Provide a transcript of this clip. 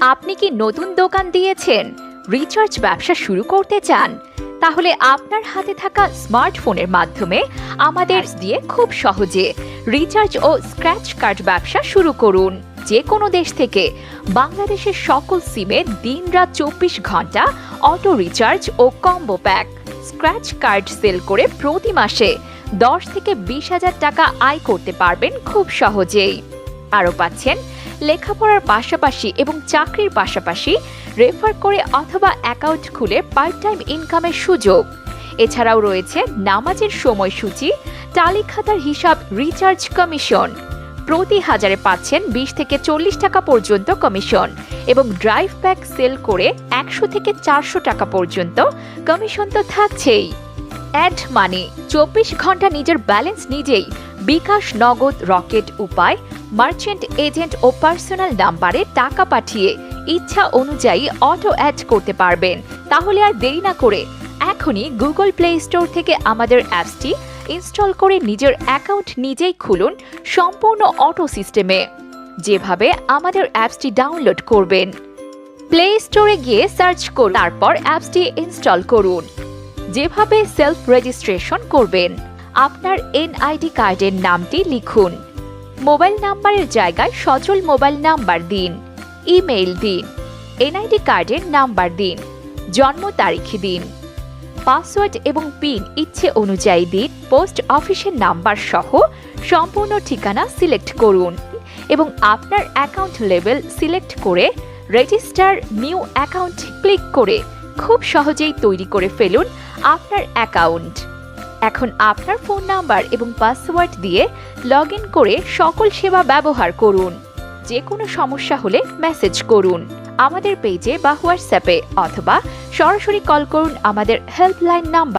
আপনি কি নতুন দোকান দিয়েছেন? রিচার্জ ব্যবসা শুরু করতে চান? তাহলে আপনার হাতে থাকা স্মার্টফোনের মাধ্যমে আমাদের দিয়ে খুব সহজে রিচার্জ ও স্ক্র্যাচ কার্ড ব্যবসা শুরু করুন। যে কোনো দেশ থেকে। বাংলাদেশের সকল সিমে দিনরাত চব্বিশ ঘণ্টা অটো রিচার্জ ও combo pack. Scratch card sell করে প্রতি মাসে দশ থেকে বিশ হাজার টাকা আয় করতে পারবেন খুব সহজেই। আরও পাচ্ছেন লেখাপড়ার পাশাপাশি এবং চাকরির পাশাপাশি রেফার করে অথবা অ্যাকাউন্ট খুলে পার্ট টাইম ইনকামের সুযোগ। এছাড়াও রয়েছে নামাজের সময়সূচি টালি খাতার হিসাব রিচার্জ কমিশন প্রতি হাজারে পাচ্ছেন বিশ থেকে চল্লিশ টাকা পর্যন্ত কমিশন এবং ড্রাইভ প্যাক সেল করে একশো থেকে চারশো টাকা পর্যন্ত কমিশন তো থাকছেই। অ্যাড মানি চব্বিশ ঘণ্টা নিজের ব্যালেন্স নিজেই বিকাশ নগদ রকেট উপায় মার্চেন্ট এজেন্ট ও পার্সোনাল নাম্বারে টাকা পাঠিয়ে ইচ্ছা অনুযায়ী অটো অ্যাড করতে পারবেন। তাহলে আর দেরি না করে এখনই গুগল প্লে স্টোর থেকে আমাদের অ্যাপসটি ইনস্টল করে নিজের অ্যাকাউন্ট নিজেই খুলুন সম্পূর্ণ অটো সিস্টেমে যেভাবে আমাদের অ্যাপসটি ডাউনলোড করবেন। প্লে স্টোরে গিয়ে সার্চ করুন, তারপর অ্যাপসটি ইনস্টল করুন। যেভাবে সেলফ রেজিস্ট্রেশন করবেন। আপনার এনআইডি কার্ডের নামটি লিখুন। মোবাইল নাম্বারের জায়গায় সচল মোবাইল নাম্বার দিন। ইমেইল দিন। এনআইডি কার্ডের নাম্বার দিন। জন্ম তারিখ দিন। পাসওয়ার্ড এবং পিন ইচ্ছে অনুযায়ী দিন। পোস্ট অফিসের নাম্বার সহ সম্পূর্ণ ঠিকানা সিলেক্ট করুন এবং আপনার অ্যাকাউন্ট লেভেল সিলেক্ট করে রেজিস্টার নিউ অ্যাকাউন্ট ক্লিক করে খুব সহজেই তৈরি করে ফেলুন আপনার অ্যাকাউন্ট। এখন আপনার ফোন নাম্বার এবং পাসওয়ার্ড দিয়ে লগ ইন করে সকল সেবা ব্যবহার করুন। যে কোনো সমস্যা হলে মেসেজ করুন। আমাদের পেজে বা হোয়াটসঅ্যাপে অথবা সরাসরি কল করুন আমাদের হেল্পলাইন নাম্বার।